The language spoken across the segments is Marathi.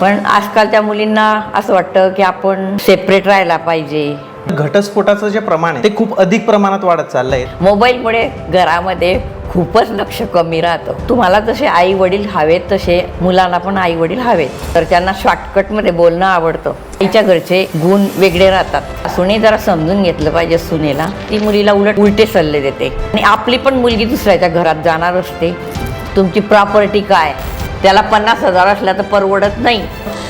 पण आजकालच्या मुलींना असं वाटतं की आपण सेपरेट राहायला पाहिजे. घटस्फोटाचं जे प्रमाण आहे ते खूप अधिक प्रमाणात वाढत चाललंय. मोबाईलमुळे घरामध्ये खूपच लक्ष कमी राहतं. तुम्हाला जसे आई वडील हवेत तसे मुलांना पण आई वडील हवेत. तर त्यांना शॉर्टकटमध्ये बोलणं आवडतं. तिच्या घरचे गुण वेगळे राहतात. सुने जरा समजून घेतलं पाहिजे सुनेला. ती मुलीला उलट उलटे सल्ले देते. आणि आपली पण मुलगी दुसऱ्याच्या घरात जाणार असते. तुमची प्रॉपर्टी काय? त्याला पन्नास हजार असल्या तर परवडत नाही.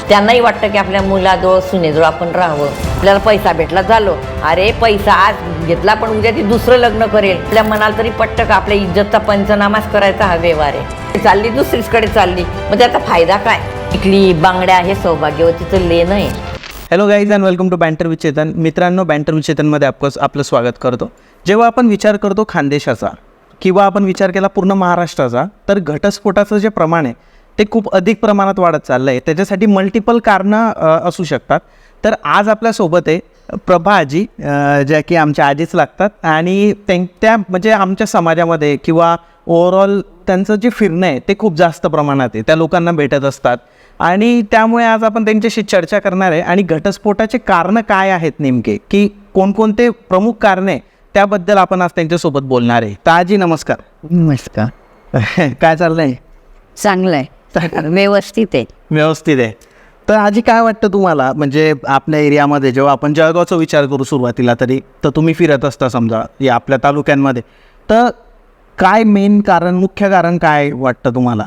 त्यांनाही वाटतं की आपल्या मुलाजवळ सुनेजवळ आपण राहावं. आपल्याला पैसा भेटला झालो. अरे पैसा आज घेतला पण उद्या ती दुसरं लग्न करेल. आपल्या मनाला तरी पट्ट का आपल्या इज्जतचा पंचनामाच करायचा हा व्यवहार आहे. चालली दुसरीचकडे चालली. मग त्याचा फायदा काय? इकली बांगड्या हे सौभाग्यवतीचं लेणं आहे. Hello guys and welcome to banter Vichetan मित्रांनो बँटर विचेतनमध्ये आपण आपलं स्वागत करतो. जेव्हा आपण विचार करतो खानदेशाचा किंवा आपण विचार केला पूर्ण महाराष्ट्राचा तर घटस्फोटाचं जे प्रमाण आहे ते खूप अधिक प्रमाणात वाढत चाललं आहे त्याच्यासाठी मल्टिपल कारणं असू शकतात. तर आज आपल्यासोबत आहे प्रभा आजी ज्या की आमच्या आजीच लागतात. आणि त्यां त्या म्हणजे आमच्या समाजामध्ये किंवा ओव्हरऑल त्यांचं जे फिरणं आहे ते खूप जास्त प्रमाणात आहे. त्या लोकांना भेटत असतात. आणि त्यामुळे आज आपण त्यांच्याशी चर्चा करणार आहे. आणि घटस्फोटाचे कारणं काय आहेत नेमके? की कोणकोणते प्रमुख कारणे त्याबद्दल आपण आज त्यांच्यासोबत बोलणार आहे. तर आजी नमस्कार. नमस्कार. काय चाललंय? चांगलं आहे व्यवस्थित आहे. व्यवस्थित आहे. तर आजी काय वाटतं तुम्हाला? म्हणजे आपल्या एरियामध्ये जेव्हा आपण जळगावचा विचार करू सुरुवातीला तरी तर तुम्ही फिरत असता समजा या आपल्या तालुक्यांमध्ये. तर काय मेन कारण मुख्य कारण काय वाटतं तुम्हाला?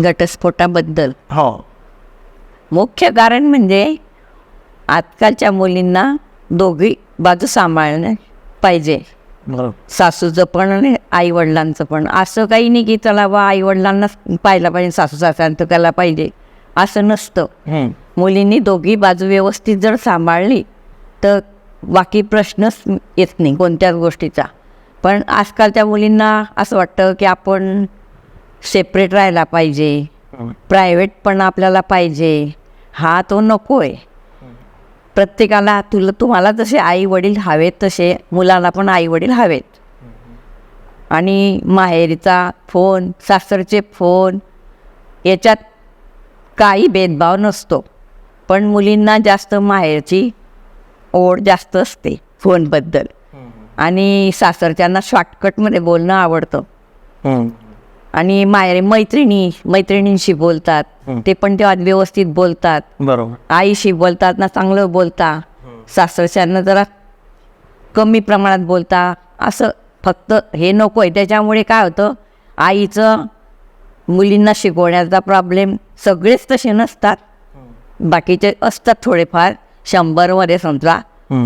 घटस्फोटाबद्दल. हो. मुख्य कारण म्हणजे आजकालच्या मुलींना दोघी बाजू सांभाळणे पाहिजे. सासूचं पण आणि आईवडिलांचं पण. असं काही नाही की चला बा आईवडिलांनाच पाहिलं पाहिजे सासू सासऱ्यांचं त्याला पाहिजे. असं नसतं. मुलींनी दोघी बाजू व्यवस्थित जर सांभाळली तर बाकी प्रश्नच येत नाही कोणत्याच गोष्टीचा. पण आजकालच्या मुलींना असं वाटतं की आपण सेपरेट राहायला पाहिजे. प्रायव्हेट पण आपल्याला पाहिजे. हा तो नको आहे प्रत्येकाला तुला तुम्हाला जसे आई वडील हवेत तसे मुलांना पण आई वडील हवेत. आणि माहेरीचा फोन सासरचे फोन याच्यात काही भेदभाव नसतो. पण मुलींना जास्त माहेरची ओढ जास्त असते फोनबद्दल. आणि सासरच्यांना शॉर्टकटमध्ये बोलणं आवडतं. आणि मैत्रिणी मैत्रिणींशी बोलतात. ते पण तेव्हा व्यवस्थित बोलतात. बरोबर. आईशी बोलतात ना चांगलं बोलता. सासरच्यांना जरा कमी प्रमाणात बोलता. असं फक्त हे नको आहे त्याच्यामुळे काय होतं आईचं मुलींना शिकवण्याचा प्रॉब्लेम सगळेच तसे नसतात. बाकीचे असतात थोडेफार. शंभरमध्ये समजा.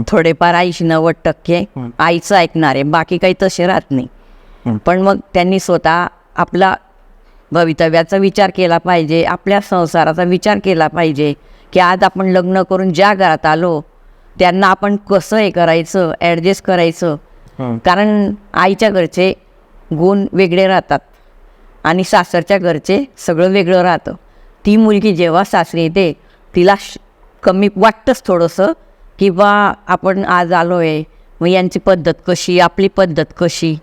थोडेफार ऐंशी नव्वद टक्के. आईचं ऐकणारे. बाकी काही तसे राहत नाही. पण मग त्यांनी स्वतः आपला भवितव्याचा विचार केला पाहिजे आपल्या संसाराचा विचार केला पाहिजे की आज आपण लग्न करून ज्या घरात आलो त्यांना आपण कसं हे करायचं ॲडजस्ट करायचं. कारण आईच्या घरचे गुण वेगळे राहतात आणि सासरच्या घरचे सगळं वेगळं राहतं. ती मुलगी जेव्हा सासरी येते तिला श कमी वाटतंच थोडंसं की बा आपण आज आलो आहे मग यांची पद्धत कशी आपली पद्धत कशी?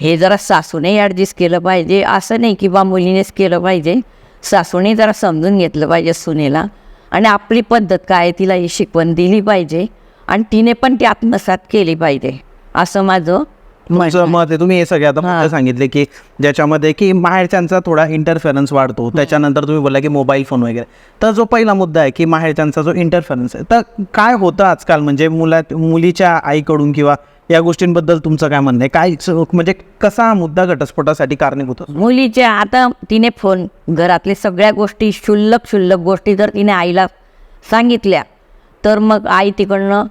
हे जरा सासूने ॲडजस्ट केलं पाहिजे. असं नाही की बा मुलीनेच केलं पाहिजे. सासूने जरा समजून घेतलं पाहिजे सुनेला. आणि आपली पद्धत काय आहे तिला ही शिकवण दिली पाहिजे. आणि तिने पण ती आत्मसात केली पाहिजे. असं माझं मत तुमचं मत आहे. तुम्ही हे सगळे आता सांगितले की ज्याच्यामध्ये की माहेरच्यांचा थोडा इंटरफेरन्स वाढतो. त्याच्यानंतर तुम्ही बोलला की मोबाईल फोन वगैरे. तर जो पहिला मुद्दा आहे की माहेरच्यांचा जो इंटरफेरन्स आहे. तर काय होतं आजकाल? म्हणजे मुला मुलीच्या आईकडून किंवा या गोष्टींबद्दल तुमचं काय म्हणणं आहे? काय म्हणजे कसा हा मुद्दा घटस्फोटासाठी कारणीभूत असतो मुलीच्या आता तिने फोन घरातले सगळ्या गोष्टी क्षुल्लक क्षुल्लक गोष्टी जर तिने आईला सांगितल्या तर मग आई तिकडनं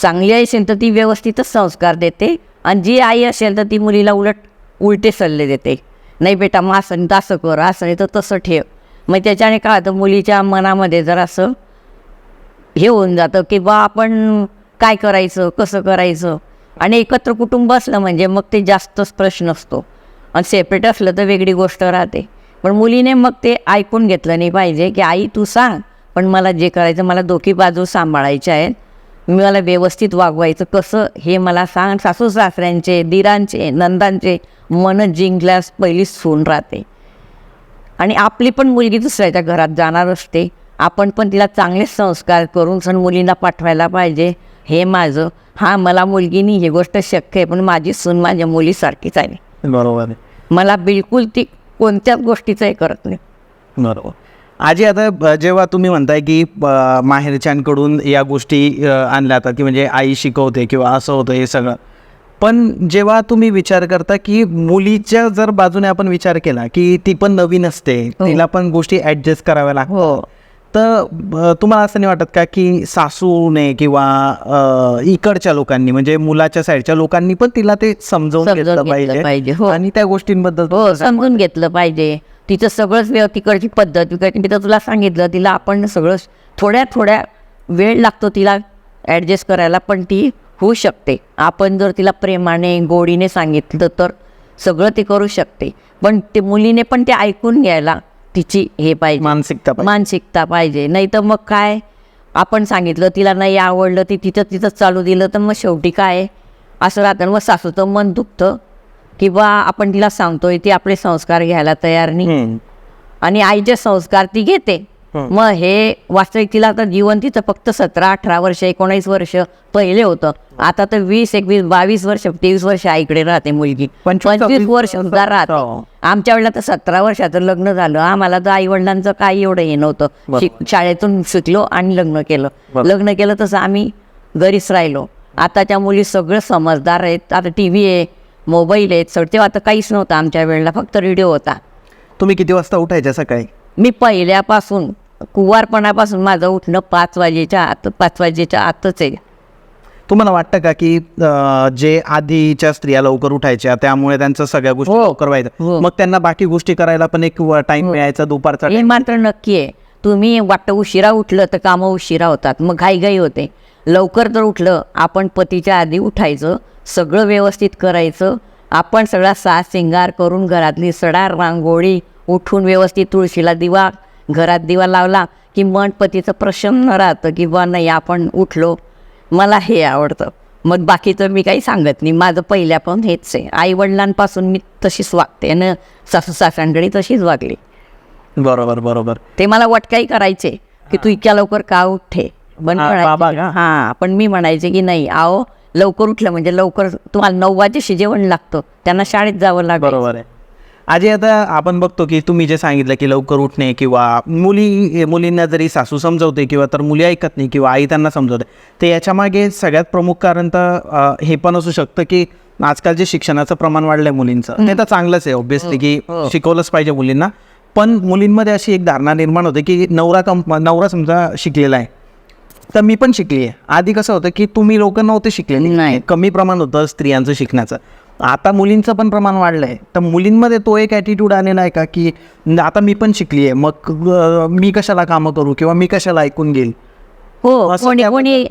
चांगली आई असेल तर ती व्यवस्थितच संस्कार देते आणि जी आई असेल तर ती मुलीला उलट उलटे सल्ले देते. नाही बेटा मग असं तसं असं कर असं नाही तर तसं ठेव. मग त्याच्याने काय होतं मुलीच्या मनामध्ये जर असं हे होऊन जातं की बा आपण काय करायचं कसं करायचं? आणि एकत्र कुटुंब असलं म्हणजे मग ते जास्तच प्रश्न असतो. आणि सेपरेट असलं तर वेगळी गोष्ट राहते. पण मुलीने मग ते ऐकून घेतलं नाही पाहिजे की आई तू सांग पण मला जे करायचं मला दोघी बाजू सांभाळायच्या आहेत. मी मला व्यवस्थित वागवायचं कसं? हे मला सांग. सासू सासऱ्यांचे दिरांचे नंदांचे मन जिंकल्यास पहिली सून राहते. आणि आपली पण मुलगी दुसऱ्याच्या घरात जाणार असते. आपण पण तिला चांगले संस्कार करून सण मुलींना पाठवायला पाहिजे. हे माझं. हा मला मुलगी नाही ही गोष्ट शक्य आहे पण माझी सून माझ्या मुलीसारखीच आहे बरोबर आहे. मला बिलकुल ती कोणत्याच गोष्टीचं हे करत नाही. बरोबर. आजी आता जेव्हा तुम्ही म्हणताय की माहेरच्यांकडून या गोष्टी आणल्या जातात की म्हणजे आई शिकवते किंवा असं होतं हे सगळं. पण जेव्हा तुम्ही विचार करता की मुलीच्या जर बाजूने आपण विचार केला की ती पण नवीन असते हो. तिला पण गोष्टी ॲडजस्ट कराव्या लागतात. हो. तर तुम्हाला असं नाही वाटत का की सासूने किंवा इकडच्या लोकांनी म्हणजे मुलाच्या साईडच्या लोकांनी पण तिला ते समजावून घेतलं पाहिजे, हो. आणि त्या गोष्टींबद्दल हो समजून घेतलं पाहिजे. तिचं सगळंच तिकडची पद्धत तिकडची मी तर तुला सांगितलं तिला आपण सगळं थोड्या थोड्या वेळ लागतो तिला ॲडजस्ट करायला पण ती होऊ शकते. आपण जर तिला प्रेमाने गोडीने सांगितलं तर सगळं ते करू शकते. पण ते मुलीने पण ते ऐकून घ्यायला तिची हे पाहिजे मानसिकता पाहिजे. मानसिकता पाहिजे नाही तर मग काय आपण सांगितलं तिला नाही आवडलं ती तिथं तिथं चालू दिलं तर मग शेवटी काय असं राहतं मग सासूचं मन दुखतं किंवा आपण तिला सांगतोय ती आपले संस्कार घ्यायला तयार नाही हम्म. आणि आईचे संस्कार ती घेते. मग हे वास्तविक तिला आता जीवन तिचं फक्त सतरा अठरा वर्ष एकोणीस वर्ष पहिले होतं. आता तर वीस एकवीस बावीस वर्ष तेवीस वर्ष आईकडे राहते मुलगी. पंचवीस- वर्ष सुद्धा राहते. हो. आमच्या वेळेला तर सतरा वर्षाचं लग्न झालं. आम्हाला तर आई वडिलांचं काही एवढं हे नव्हतं. शाळेतून शिकलो आणि लग्न केलं. लग्न केलं तसं आम्ही घरीच राहिलो. आताच्या मुली सगळं समजदार आहेत. आता टी व्ही आहे मोबाईल आहेत सर तेव्हा आता काहीच नव्हतं आमच्या वेळेला. फक्त रेडिओ होता. तुम्ही किती वाजता उठायच्या सकाळी? मी पहिल्यापासून कुवारपणापासून माझं उठणं पाच वाजेच्या आत पाच वाजेच्या आतच आहे. तुम्हाला वाटतं का की जे आधीच्या स्त्रिया लवकर उठायच्या त्यामुळे त्यांचं सगळ्या गोष्टी हो. लवकर व्हायचं हो. मग त्यांना बाकी गोष्टी करायला पण एक टाइम मिळायचा दुपारचा हे मात्र नक्की आहे. तुम्ही वाटतं उशिरा उठलं तर कामं उशिरा होतात. मग घाईघाई होते. लवकर जर उठलं आपण पतीच्या आधी उठायचं सगळं व्यवस्थित करायचं आपण सगळा साज सिंगार करून घरातली सडा रांगोळी उठून व्यवस्थित तुळशीला दिवा घरात दिवा लावला की मन पतीचं प्रसन्न राहतं की बा नाही आपण उठलो. मला हे आवडतं. मग बाकीचं मी काही सांगत नाही. माझं पहिल्यापासून हेच आहे. आई वडिलांपासून मी तशीच वागते आणि सासू सासऱ्यांकडे तशीच वागली. बरोबर बरोबर. ते मला वटकाई करायचे की तू इतक्या लवकर का उठे? पण हा, पण मी म्हणायचे की नाही आहो लवकर उठलं म्हणजे लवकर तुम्हाला नऊ वाजेशी जेवण लागतं. त्यांना शाळेत जावं लागतं बरोबर आहे. आजी आता आपण बघतो की तुम्ही जे सांगितलं की लवकर उठणे किंवा मुली मुलींना जरी सासू समजवते किंवा तर मुली ऐकत नाही किंवा आई त्यांना समजवते ते याच्या मागे सगळ्यात प्रमुख कारण तर हे पण असू शकतं की आजकाल जे शिक्षणाचं प्रमाण वाढलंय मुलींचं ते तर चांगलंच आहे ऑब्विसली की हो. शिकवलंच पाहिजे मुलींना. पण मुलींमध्ये अशी एक धारणा निर्माण होते की नवरा कंप नवरा समजा शिकलेला आहे तर मी पण शिकली आहे. आधी कसं होतं की तुम्ही लोक नव्हते शिकलेले. नाही. कमी प्रमाण होतं स्त्रियांचं शिकण्याचं. आता मुलींचं पण प्रमाण वाढलं आहे तर मुलींमध्ये तो एक ॲटिट्यूड आलेला आहे का की आता मी पण शिकली आहे मग मी कशाला कामं करू किंवा मी कशाला ऐकून घेईल हो असं कोणी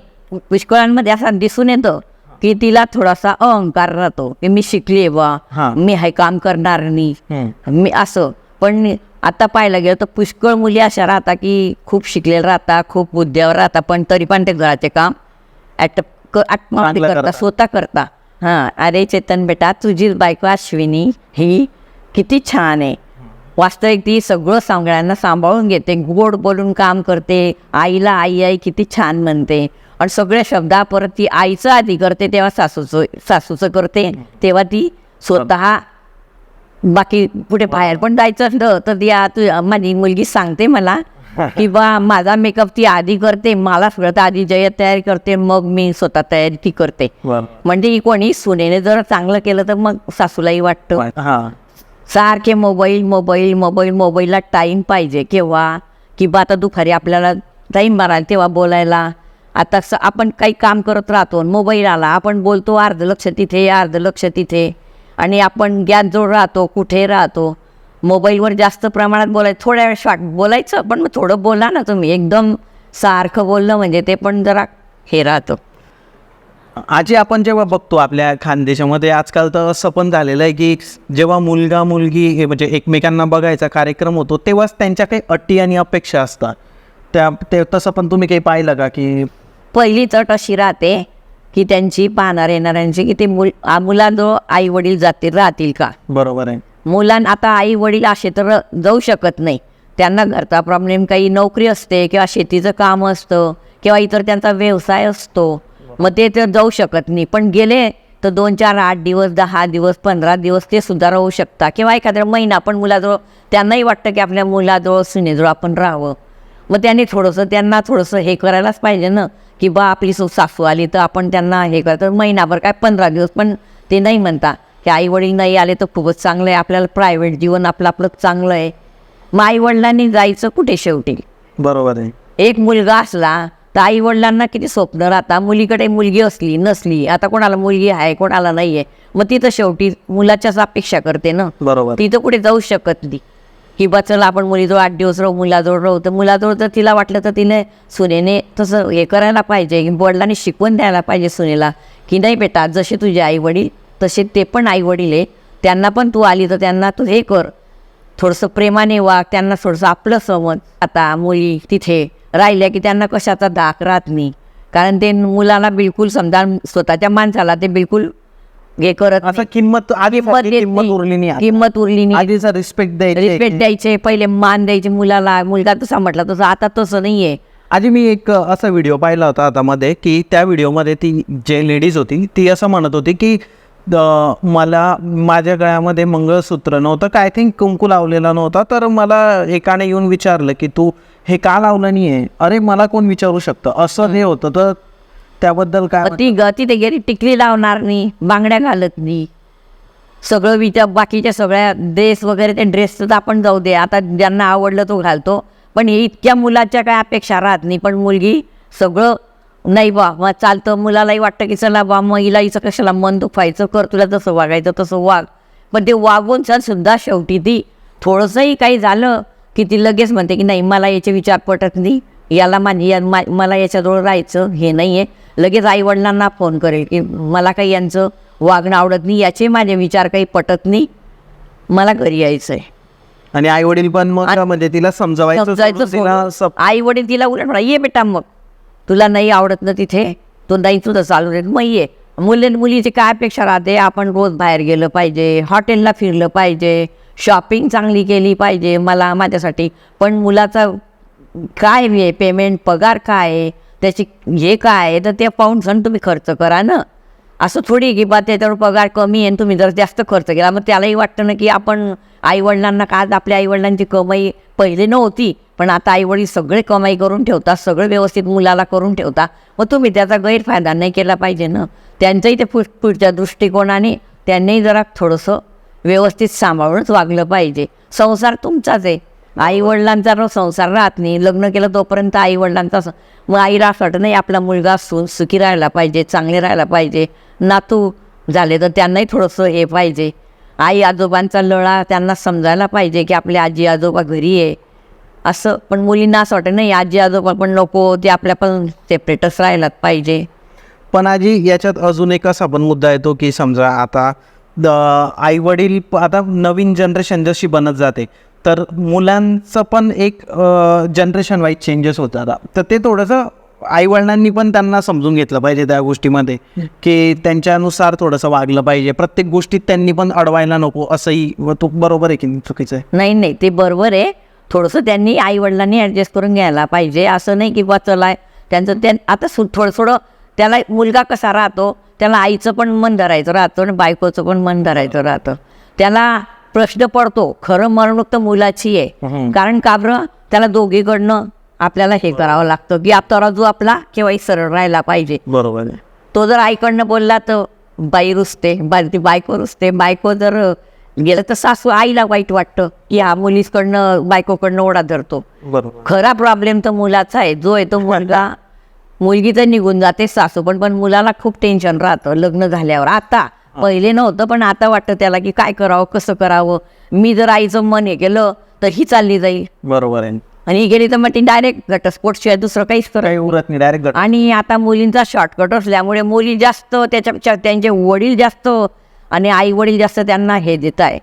पुष्कळांमध्ये असं दिसून येतं की तिला थोडासा अहंकार राहतो की मी शिकली बा. मी हे काम करणार नाही. मी असं पण आता पाहायला गेलं तर पुष्कळ मुली अशा राहतात की खूप शिकलेल्या राहतात खूप बुद्ध्यावर राहतात पण तरी पण ते घराचे काम ॲटप क आत्महत्या करता. स्वतः करता हां अरे चेतन बेटा तुझी बायको अश्विनी ही किती छान आहे. वास्तविक ती सगळं सगळ्यांना सांभाळून घेते गोड बोलून काम करते आईला आई आई किती छान म्हणते. आणि सगळ्या शब्दा परत ती आईचं आधी करते तेव्हा सासूचं सासूचं करते तेव्हा ती स्वतः बाकी कुठे बाहेर पण जायचं असलं तर ती तू माझी मुलगी सांगते मला की बा माझा मेकअप ती आधी करते मला सगळं आधी जयत तयारी करते मग मी स्वतः तयारी ती करते. म्हणजे कोणी सुनेने जर चांगलं केलं तर मग सासूलाही वाटतं. हा. सारखे मोबाईल मोबाईल मोबाईल मोबाईलला टाईम पाहिजे केव्हा? किंवा आता दुपारी आपल्याला टाईम मारायला तेव्हा बोलायला. आता आपण काही काम करत राहतो मोबाईल आला आपण बोलतो अर्ध लक्ष तिथे अर्ध लक्ष तिथे. आणि आपण गॅसजवळ राहतो कुठे राहतो? मोबाईलवर जास्त प्रमाणात बोलायचं थोड्या वेळ शॉर्ट बोलायचं पण मग थोडं बोला ना तुम्ही. एकदम सारखं बोललं म्हणजे ते पण जरा हे राहतं. आजी आपण जेव्हा बघतो आपल्या खानदेशामध्ये आजकाल तर असं पण झालेलं आहे की जेव्हा मुलगा मुलगी हे म्हणजे एकमेकांना बघायचा कार्यक्रम होतो तेव्हाच त्यांच्या काही अटी आणि अपेक्षा असतात. त्या ते तसं पण तुम्ही काही पाहिलं का की पहिली तट अशी राहते की त्यांची पाहणार येणाऱ्यांची की ते मुल मुलांजवळ आई वडील जातील राहतील का? बरोबर आहे. मुलां आता आई वडील असे तर जाऊ शकत नाही. त्यांना घरचा प्रॉब्लेम काही नोकरी असते किंवा शेतीचं काम असतं किंवा इतर त्यांचा व्यवसाय असतो. मग ते तर जाऊ शकत नाही. पण गेले तर दोन चार आठ दिवस दहा दिवस पंधरा दिवस ते सुद्धा राहू शकता. किंवा एखाद्या महिना पण मुलाजवळ त्यांनाही वाटतं की आपल्या मुलाजवळ सुनेजवळ आपण राहावं. मग त्यांनी थोडंसं त्यांना थोडंसं हे करायलाच पाहिजे ना की बा आपली सु सासू आली तर आपण त्यांना हे करतो महिनाभर काय पंधरा दिवस पण ते नाही म्हणता. की आई वडील नाही आले तर खूपच चांगलं आहे. आपल्याला प्रायव्हेट जीवन आपलं आपलं चांगलं आहे. मग आई वडिलांनी जायचं कुठे शेवटी? बरोबर आहे. एक मुलगा असला तर आई वडिलांना किती स्वप्न राहता मुलीकडे मुलगी असली नसली आता कोणाला मुलगी आहे कोणाला नाही आहे मग ती तर शेवटी मुलाच्याच अपेक्षा करते ना? बरोबर. ती तर कुठे जाऊ शकत नाही. की बा चला आपण मुलीजवळ आठ दिवस राहू मुलाजवळ राहू तर मुलाजवळ तर तिला वाटलं तर तिने सुनेने तसं हे करायला पाहिजे. वडिलांनी शिकवून द्यायला पाहिजे सुनेला की नाही बेटा जसे तुझे आई वडील तसे ते पण आई वडील आहे. त्यांना पण तू आली तर त्यांना तू हे कर. थोडंसं प्रेमाने वाग त्यांना थोडंसं आपलं समज. आता मुली तिथे राहिल्या की त्यांना कशाचा धाक राहत नाही. कारण ते मुलाला बिलकुल समजा स्वतःच्या माणसाला ते बिलकुल हे करत असं किंमत आधी किंमत. उरली नाही. किंमत उरली नाही. आधीचा रिस्पेक्ट द्यायची. रिस्पेक्ट द्यायचे पहिले मान द्यायचे मुलाला. मुलगा तसा म्हटला तसं. आता तसं नाहीये. आधी मी एक असा व्हिडिओ पाहिला होता आता मध्ये की त्या व्हिडिओमध्ये ती जे लेडीज होती ती असं म्हणत होती की मला माझ्या गळ्यामध्ये मंगळसूत्र नव्हतं काय थिंक कुंकू लावलेला नव्हता तर मला एकाने येऊन विचारलं की तू हे का लावलं नाही आहे अरे मला कोण विचारू शकतं? असं हे होतं तर त्याबद्दल काय ती ग तिथे गेली टिकली लावणार नाही बांगड्या घालत नाही सगळं विचार बाकीच्या सगळ्या ड्रेस वगैरे ते ड्रेस तर आपण जाऊ दे आता ज्यांना आवडलं तो घालतो. पण हे इतक्या मुलाच्या काय अपेक्षा राहत नाही पण मुलगी सगळं नाही बा मग चालतं मुलालाही वाटतं की चला बा मग हिला हिचं कशाला मन दुखायचं? कर तुला जसं वागायचं तसं वाग. पण ते वागून सण सुद्धा शेवटी ती. थोडंसंही काही झालं की ती लगेच म्हणते की नाही मला याचे विचार पटत नाही. याला माझी या मा- मला याच्याजवळ राहायचं हे नाही आहे लगेच आईवडिलांना फोन करेल की मला काही यांचं वागणं आवडत नाही याचे माझे विचार काही पटत नाही. मला घरी यायचं आहे आणि आई वडील पण मग म्हणजे तिला समजवायचं आई वडील तिला उलट म्हणा ये बेटा मग. तुला नाही आवडत ना तिथे? तो नाही तुझं चालू रे मग ये मुले मुलीची काय अपेक्षा राहते? आपण रोज बाहेर गेलं पाहिजे हॉटेलला फिरलं पाहिजे शॉपिंग चांगली केली पाहिजे मला माझ्यासाठी. पण मुलाचा काय आहे पेमेंट पगार काय? आहे त्याची हे काय? आहे तर ते पाहून सण तुम्ही खर्च करा ना. असं थोडी की बा त्याच्यावर पगार कमी आहे आणि तुम्ही जर जास्त खर्च केला मग त्यालाही वाटतं ना की आपण आईवडिलांना का आज आपल्या आईवडिलांची कमाई पहिले नव्हती पण आता आईवडील सगळे कमाई करून ठेवतात सगळं व्यवस्थित मुलाला करून ठेवता मग तुम्ही त्याचा गैरफायदा नाही केला पाहिजे ना? त्यांचंही ते पुढ पुढच्या दृष्टिकोनाने त्यांनीही जरा थोडंसं व्यवस्थित सांभाळूनच वागलं पाहिजे. संसार तुमचाच आहे. आईवडिलांचा जो संसार राहत नाही. लग्न केलं तोपर्यंत आईवडिलांचा मग आईला असं वाटतं नाही आपला मुलगा सून सुखी राहायला पाहिजे चांगले राहायला पाहिजे. नातू झाले तर त्यांनाही थोडंसं हे पाहिजे. आई आजोबांचा लळा त्यांना समजायला पाहिजे की आपले आजी आजोबा घरी आहे. असं. पण मुलींना असं वाटतं नाही आजी आजोबा पण नको ते आपल्या पण सेपरेटच राहायलाच पाहिजे. पण आजी याच्यात अजून एक असा पण मुद्दा येतो की समजा आता आई वडील आता नवीन जनरेशन जशी बनत जाते तर मुलांचं पण एक जनरेशन वाईज चेंजेस होत जातात तर ते थोडंसं आईवडिलांनी पण त्यांना समजून घेतलं पाहिजे त्या गोष्टीमध्ये की त्यांच्यानुसार थोडंसं वागलं पाहिजे. प्रत्येक गोष्टीत त्यांनी पण अडवायला नको असंही तो बरोबर आहे की चुकीचं आहे? नाही नाही ते बरोबर आहे. थोडंसं त्यांनी आईवडिलांनी ॲडजस्ट करून घ्यायला पाहिजे. असं नाही की बा चला त्यांचं त्या आता सु थोडं थोडं त्याला मुलगा कसा राहतो त्याला आईचं पण मन धरायचं राहतं आणि बायकोचं पण मन धरायचं राहतं. त्याला प्रश्न पडतो खरं मरणूक तर मुलाची आहे. कारण का बरं? त्याला दोघीकडनं आपल्याला हे करावं लागतं. की आप तराजू आपला केव्हाही सरळ राहायला पाहिजे. बरोबर तो जर आईकडनं बोलला तर बाई रुसते बाई ती बायको रुसते. बायको जर गेलं तर सासू आईला वाईट वाटतं. की हा मुलीकडनं बायकोकडनं ओढा धरतो. बरोबर. खरा प्रॉब्लेम तर मुलाचा आहे. जो आहे तो मुलगा मुलगी तर निघून जाते सासू. पण पण मुलाला खूप टेन्शन राहतं लग्न झाल्यावर. आता पहिले नव्हतं पण आता वाटतं त्याला की काय करावं कसं करावं? मी जर आईचं मन हे केलं तर ही चालली जाईल. बरोबर आहे. आणि ही गेली तर मग ती डायरेक्ट घटस्फोटशिवाय दुसरं काहीच करत काही उरत नाही डायरेक्ट आणि आता मुलींचा शॉर्टकट असल्यामुळे मुली जास्त त्याच्यापेक्षा त्यांचे वडील जास्त आणि आई वडील जास्त त्यांना हे देत आहे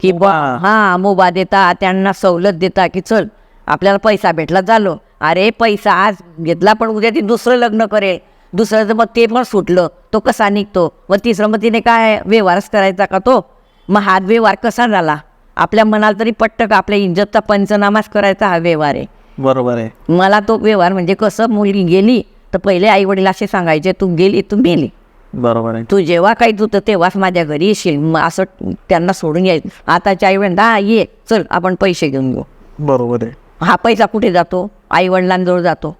की बा. हां मोबा देता त्यांना सवलत देता की चल आपल्याला पैसा भेटला झालो. अरे पैसा आज घेतला पण उद्या ती दुसरं लग्न करेल. दुसरं तर मग ते पण सुटलं तो कसा निघतो? मग तिसरं मग तिने काय व्यवहारच करायचा का तो? मग हात व्यवहार कसा झाला? आपल्या मनाला तरी पट्ट का आपल्या इज्जतचा पंचनामाच करायचा हा व्यवहार आहे? बरोबर आहे. मला तो व्यवहार म्हणजे कसं मुलगी गेली तर पहिले आई वडील असे सांगायचे तू गेली तू मेली. बरोबर आहे. तू जेव्हा काही तू तर तेव्हाच माझ्या घरी येशील. मग असं त्यांना सोडून यायचं. आताच्या आई वडील हा ये चल आपण पैसे घेऊन घेऊ बरोबर आहे. हा पैसा कुठे जातो? आई वडिलांजवळ जातो.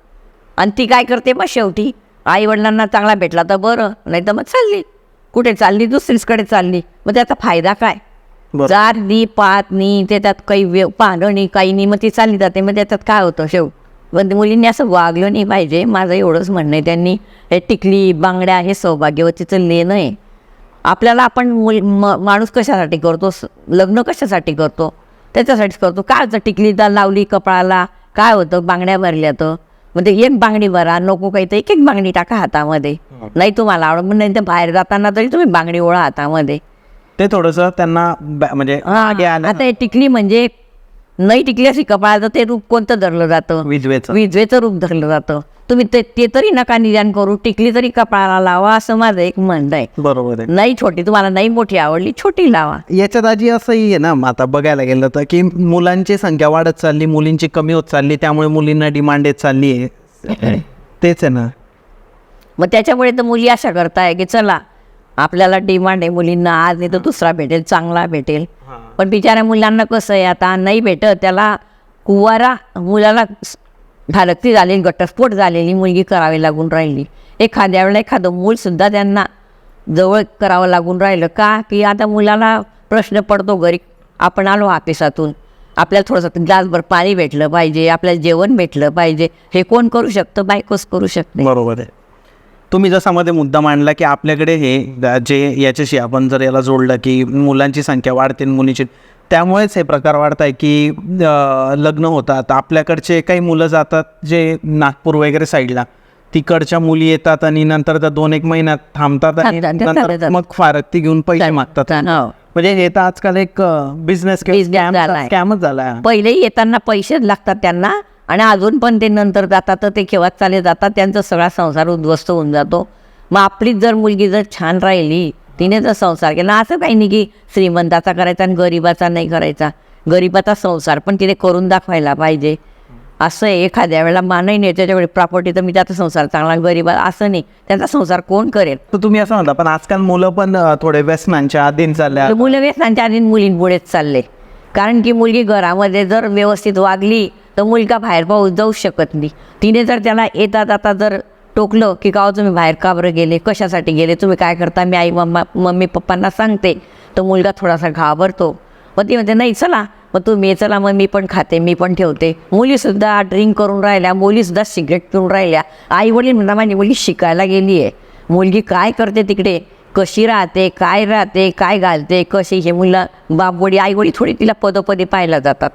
आणि ती काय करते मग शेवटी? आई वडिलांना चांगला भेटला तर बरं नाही तर मग चालली. कुठे चालली? दुसरीचकडे चालली. मग त्याचा फायदा काय? जात पात नी त्याच्यात काही वे पाहणं नाही काही नाही मग ती चालली जाते. मग त्याच्यात काय होतं शेव पण मुलींनी असं वागलं नाही पाहिजे. माझं एवढंच म्हणणं आहे. त्यांनी हे टिकली बांगड्या हे सौभाग्यवतीचं लेणं आहे. आपल्याला आपण मुल म माणूस कशासाठी करतो? लग्न कशासाठी करतो? त्याच्यासाठीच करतो. काय होतं टिकली तर लावली कपाळाला? काय होतं? बांगड्या भरल्या तर? म्हणजे एक बांगडी भरा नको काही तर एक एक बांगडी टाका हातामध्ये. नाही तुम्हाला आवडत पण नाही तर बाहेर जाताना तरी तुम्ही बांगडी ओळा हातामध्ये. ते थोडंसं त्यांना म्हणजे मागे आता हे टिकली म्हणजे नाही टिकली अशी कपाळाचं ते रूप कोणतं धरलं जातं? विजवेचं विजवेचं रूप धरलं जातं. तुम्ही ते ते तरी नका निदान करू. टिकली तरी कपाळाला लावा असं माझं एक म्हणणं आहे. बरोबर आहे. नाही छोटी तुम्हाला नाही मोठी आवडली छोटी लावा. याच्यात आजी असंही आहे ना आता बघायला गेलं तर की मुलांची संख्या वाढत चालली मुलींची कमी होत चालली त्यामुळे मुलींना डिमांड येत चालली आहे. तेच आहे ना. मग त्याच्यामुळे तर मुली अशा करताय की चला आपल्याला डिमांड आहे मुलींना आज नाही तर दुसरा भेटेल चांगला भेटेल. पण बिचाऱ्या मुलांना कसं आहे आता नाही भेटत त्याला कुवारा मुलाला धारकती झालेली घटस्फोट झालेली मुलगी करावी लागून राहिली. एखाद्या वेळेला एखादं मूलसुद्धा त्यांना जवळ करावं लागून राहिलं का? की आता मुलाला प्रश्न पडतो घरी आपण आलो ऑफिसातून. आपल्याला थोडंसं ग्लासभर पाणी भेटलं पाहिजे आपल्याला जेवण भेटलं पाहिजे. हे कोण करू शकतं? बायकोच करू शकते? बरोबर आहे. तुम्ही जसा मध्ये मुद्दा मांडला की आपल्याकडे हे जे याच्याशी आपण जर याला जोडलं की मुलांची संख्या वाढते मुलीची त्यामुळेच हे प्रकार वाढत आहे की लग्न होतात आपल्याकडचे काही मुलं जातात जे नागपूर वगैरे साईडला तिकडच्या मुली येतात आणि नंतर त्या दोन एक महिन्यात थांबतात आणि नंतर. मग फारकती घेऊन पैसे मागतात हो. म्हणजे हे तर आजकाल एक बिझनेस. स्कॅमच झाला पहिलेही येताना पैसेच लागतात त्यांना आणि अजून पण ते नंतर जातात तर ते केव्हा चाले जातात त्यांचा सगळा संसार उद्ध्वस्त होऊन जातो. मग आपलीच जर मुलगी जर छान राहिली तिने जर संसार केला असं काही नाही की श्रीमंताचा करायचा आणि गरिबाचा नाही करायचा. गरिबाचा संसार पण तिने करून दाखवायला पाहिजे. असं एखाद्या वेळेला मानही नाही त्याच्याकडे प्रॉपर्टी तर मी त्याचा संसार चांगला गरीबा असं नाही. त्यांचा संसार कोण करेल? तर तुम्ही असं म्हणता पण आजकाल मुलं पण थोडे व्यसनांच्या अधीन चालल्या मुलं व्यसनांच्या आधी मुलींपुढेच चालले. कारण की मुलगी घरामध्ये जर व्यवस्थित वागली तर मुलगा बाहेर पाहू जाऊ शकत नाही. तिने जर त्याला येता जाता जर टोकलं की का तुम्ही बाहेर का बरं गेले? कशासाठी गेले? तुम्ही काय करता? मी आई मम्मा मम्मी पप्पांना सांगते. तर मुलगा थोडासा घाबरतो. मग ती म्हणते नाही चला. मग तुम्ही चला मग मी पण खाते मी पण ठेवते. मुलीसुद्धा ड्रिंक करून राहिल्या मुलीसुद्धा सिगरेट पिऊन राहिल्या. आई वडील म्हणता माझी मुलगी शिकायला गेली आहे. मुलगी काय करते तिकडे? कशी राहते? काय राहते? काय घालते? कशी? हे मुलं बापवडी आईवडी थोडी तिला पदोपदी पाहायला जातात.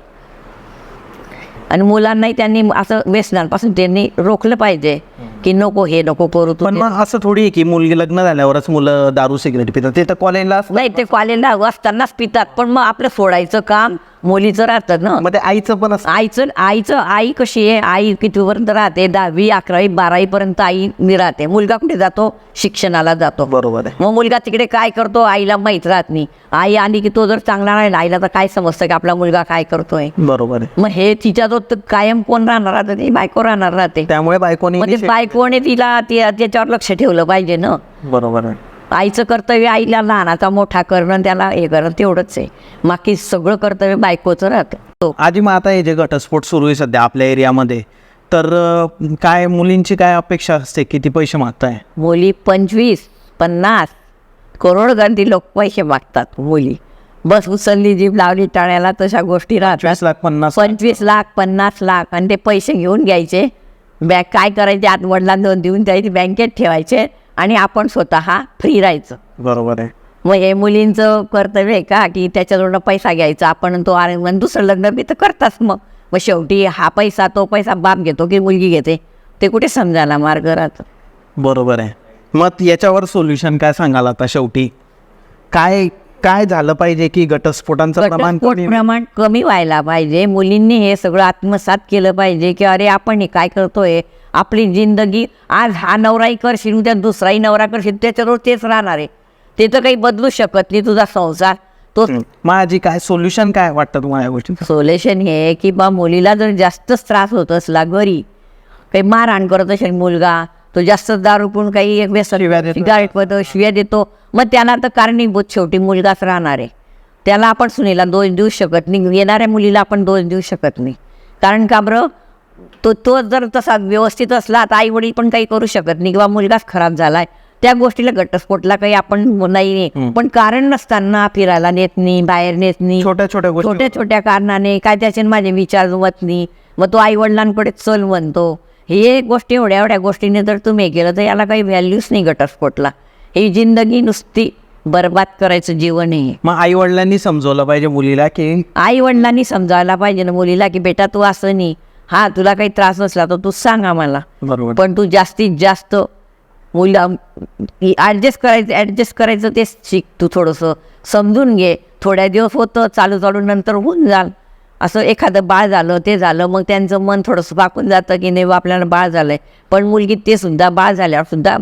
आणि मुलांनाही त्यांनी असं व्यसनांपासून त्यांनी रोखलं पाहिजे. की नको हे नको करू तू पण मग असं थोडी आहे की मुलगी लग्न झाल्यावरच मुलं दारू सिगरेट पितात. ते तर कॉलेजला नाही ते कॉलेजला असतानाच पितात. पण मग आपलं सोडायचं काम मुलीचं राहतं ना. मग ते आईचं पण असतं. आईचं आईचं आई कशी आहे? आई कितीपर्यंत राहते? दहावी अकरावी बारावीपर्यंत आई नि राहते. मुलगा कुठे जातो? शिक्षणाला जातो. बरोबर आहे. मग मुलगा तिकडे काय करतो? आईला माहीत राहत नाही. आई आली की तो जर चांगला राहिला आईला तर काय समजतं की आपला मुलगा काय करतोय? बरोबर आहे. मग हे तिच्या जो त- कायम कोण राहणार? राहतं ती बायको राहणार राहते. त्यामुळे बायकोनी बायकोने तिला ते- त्याच्यावर लक्ष ठेवलं पाहिजे ना. बरोबर आहे. आईचं कर्तव्य आईला लहानाचा मोठा करणं त्याला हे करणं तेवढंच आहे. बाकी सगळं कर्तव्य बायकोचं राहतं. तो आजी मग आता हे जे घटस्फोट सुरू आहे सध्या आपल्या एरियामध्ये तर काय मुलींची काय अपेक्षा असते? किती पैसे मागताय? मुली पंचवीस पन्नास करोड गर्दी लोक पैसे मागतात मुली. बस उचलली जीभ लावली टाळ्याला तशा गोष्टी राहतात. लाख पन्नास पंचवीस लाख पन्नास लाख आणि ते पैसे घेऊन घ्यायचे. बॅग काय करायचे? आत वडिलांना देऊन द्यायचे बँकेत ठेवायचे. आणि आपण स्वतः फ्री राहायचं. बरोबर आहे. मग हे मुलींचं कर्तव्य आहे का? की त्याच्याजवळ पैसा घ्यायचा आपण तो मग दुसरं लग्न बी तर करताच मग. मग शेवटी हा पैसा तो पैसा बाप घेतो की मुलगी घेते? ते कुठे समजायला मार्ग राहतो? बरोबर आहे. मग याच्यावर सोल्युशन काय सांगाल आता शेवटी? काय काय झालं पाहिजे की घटस्फोटांचं प्रमाण घटस्फोट कमी- प्रमाण कमी व्हायला पाहिजे. मुलींनी हे सगळं आत्मसात केलं पाहिजे की अरे आपण हे काय करतोय? आपली जिंदगी आज हा नवराही करशील उद्या दुसराही नवरा करशील त्याच्यावर तेच राहणार आहे. ते तर काही बदलू शकत नाही तुझा संसार. तो आजी काय सोल्युशन काय वाटतं तुम्हाला या गोष्टीचं? सोल्युशन हे आहे की बा मुलीला जर जास्तच त्रास होत असला घरी काही मारहाण करत असेल मुलगा तो जास्त दारू पिऊन काही एक व्यसन शिव्या शिव्या देतो. मग त्याला तर कारणीभूत शेवटी मुलगाच राहणार आहे. त्याला आपण सुनेला दोष देऊ शकत नाही. येणाऱ्या मुलीला आपण दोष देऊ शकत नाही. कारण का बरं? तो तो जर तसा व्यवस्थित असला तर आई वडील पण काही करू शकत नाही किंवा मुलगाच खराब झालाय. त्या गोष्टीला घटस्फोटला काही आपण नाही पण कारण नसताना फिरायला नेत नाही बाहेर नेत नाही. छोट्या छोट्या छोट्या छोट्या कारणाने काय त्याचे माझे विचार जुमत नाही. मग तो आई वडिलांकडे चल म्हणतो. हे गोष्टी एवढ्या एवढ्या गोष्टीने जर तुम्ही केलं तर याला काही व्हॅल्यूच नाही घटस्फोटला. ही जिंदगी नुसती बरबाद करायचं जीवन आहे. मग आई वडिलांनी समजवलं पाहिजे मुलीला की? आई वडिलांनी समजायला पाहिजे ना मुलीला की बेटा तू असं नाही. हा तुला काही त्रास असला तर तू सांग आम्हाला. बरोबर. पण तू जास्तीत जास्त मुलं ॲडजस्ट करायचं ॲडजस्ट करायचं तेच शिक. तू थोडंसं समजून घे. थोड्या दिवस होतं चालू चालू नंतर होऊन जाल. असं एखादं बाळ झालं ते झालं मग त्यांचं मन थोडंसं पाकून जातं की नाही आपल्याला बाळ झालंय. पण मुलगी ते सुद्धा बाळ झाल्यावर सुद्धा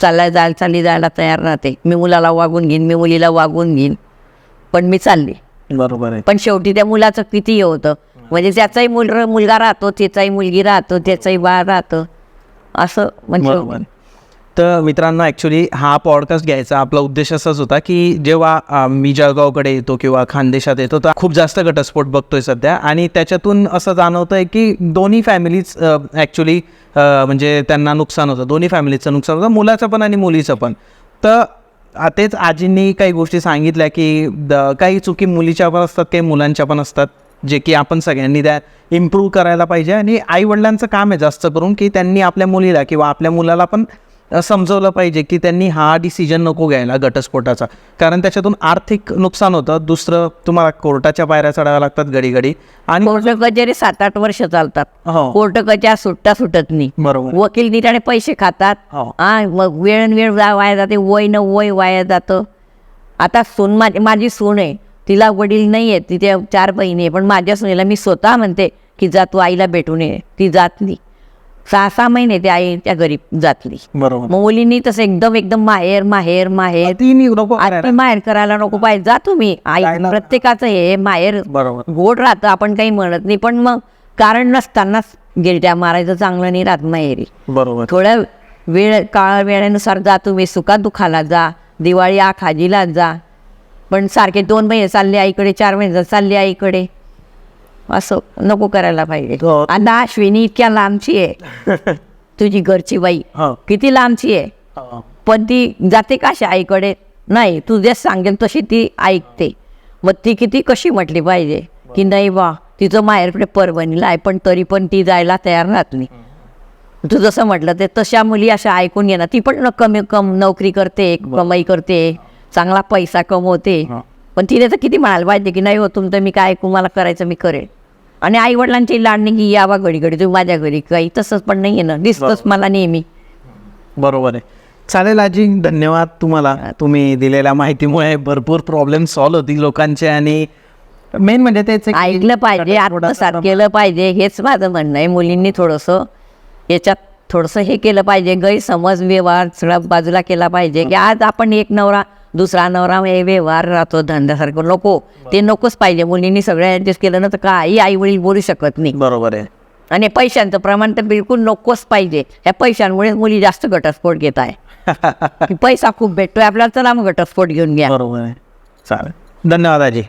चालला जायला चालली जायला तयार राहते. मी मुलाला वागून घेईन मी मुलीला वागून घेईन पण मी चालली. बरोबर आहे. पण शेवटी त्या मुलाचं किती हे होतं? म्हणजे त्याचाही मुल मुलगा राहतो त्याचाही मुलगी राहतो त्याचाही बाळ राहतं. असं म्हणजे तर मित्रांनो ॲक्च्युली हा पॉडकास्ट घ्यायचा आपला उद्देश असाच होता की जेव्हा मी जळगावकडे येतो किंवा खानदेशात येतो तर खूप जास्त घटस्फोट बघतोय सध्या. आणि त्याच्यातून असं जाणवतं आहे की दोन्ही फॅमिलीज ॲक्च्युली म्हणजे त्यांना नुकसान होतं. दोन्ही फॅमिलीचं नुकसान होतं मुलाचं पण आणि मुलीचं पण. तर तेच आजींनी काही गोष्टी सांगितल्या की द- काही चुकी मुलीच्या पण असतात काही मुलांच्या पण असतात जे की आपण सगळ्यांनी त्या इम्प्रूव्ह करायला पाहिजे. आणि आईवडिलांचं काम आहे जास्त करून की त्यांनी आपल्या मुलीला किंवा आपल्या मुलाला पण समजवलं पाहिजे की त्यांनी हा डिसिजन नको घ्यायला घटस्फोटाचा. कारण त्याच्यातून आर्थिक नुकसान होतं दुसरं तुम्हाला कोर्टाच्या पायऱ्या चढाव्या लागतात घडी घडी आणि कोर्ट कचेरी सात आठ वर्ष चालतात. हो. कोर्ट कच्या सुट्टा सुटत नाही. बरोबर. वकील नीटाने पैसे खातात. हो. वेळ वेळ वाया जाते. वय न वय वाया जातं. आता सून माझी माझी सून आहे. तिला वडील नाही आहेत तिथे चार बहिणी आहे. पण माझ्या सुनेला मी स्वतः म्हणते की जा तू आईला भेटून ये. ती जात नाही. सहा सहा महिने ते आई त्या घरी जातली. बरोबर. मग मुलींनी तसं एकदम एकदम माहेर माहेर माहेर. ती नको आता करायला. माहेर करायला नको पाहिजे. जा तुम्ही. आई जायला- प्रत्येकाचं हे माहेर बरोबर. गोड राहतं आपण काही म्हणत नाही. पण मग कारण नसतानाच गिरट्या मारायचं चांगलं नाही राहत माहेरी. बरोबर. थोड्या वेळ काळ वेळेनुसार जा तुम्ही. सुखात दुखाला जा. दिवाळी आखाजीला जा. पण सारखे दोन महिने चालले आईकडे चार महिने चालले आईकडे. असं नको करायला पाहिजे. हो. आता अश्विनी इतक्या लांबची आहे. तुझी घरची बाई हो. किती लांबची आहे. हो. पण ती जाते कशा आईकडे? नाही तू जे सांगेल तशी ती ऐकते. मग ती किती कशी म्हटली पाहिजे? की नाही बा तिचं माहेरकडे परभणीला आहे पण तरी पण ती जायला तयार राहत नाही. तू जसं म्हटलं ते तशा मुली अशा ऐकून येणार ती पण न कमी कम नोकरी करते कमाई करते चांगला पैसा कमवते. हा. पण तिने तर किती म्हणायला पाहिजे की नाही हो तुमचं मी काय ऐकू मला करायचं मी करेन आणि आई वडिलांची लाडणी की यावा घडी घडी तुम्ही माझ्या घरी काही तसंच पण नाही आहे ना. दिसतंच मला नेहमी. बरोबर आहे. चालेल आजी धन्यवाद तुम्हाला. तुम्ही दिलेल्या माहितीमुळे भरपूर प्रॉब्लेम सॉल्व्ह होतील लोकांचे आणि मेन म्हणजे तेच ऐकलं पाहिजे आत्मसात केलं पाहिजे हेच माझं म्हणणं आहे. मुलींनी थोडंसं याच्यात थोडंसं हे केलं पाहिजे गैरसमज व्यवहार सगळा बाजूला केला पाहिजे की आज आपण एक नवरा दुसरा नवरा हे व्यवहार राहतो धंद्यासारखं. नको. ते नकोच पाहिजे. मुलींनी सगळं ऍडजस्ट केलं ना तर काही आई वडील बोलू शकत नाही. बरोबर आहे. आणि पैशांचं प्रमाण तर बिलकुल नकोच पाहिजे. ह्या पैशांमुळे मुली जास्त घटस्फोट घेत आहे. पैसा खूप भेटतोय. आपल्याला चला मग घटस्फोट घेऊन घ्या. बरोबर आहे. चालेल. धन्यवाद आजी.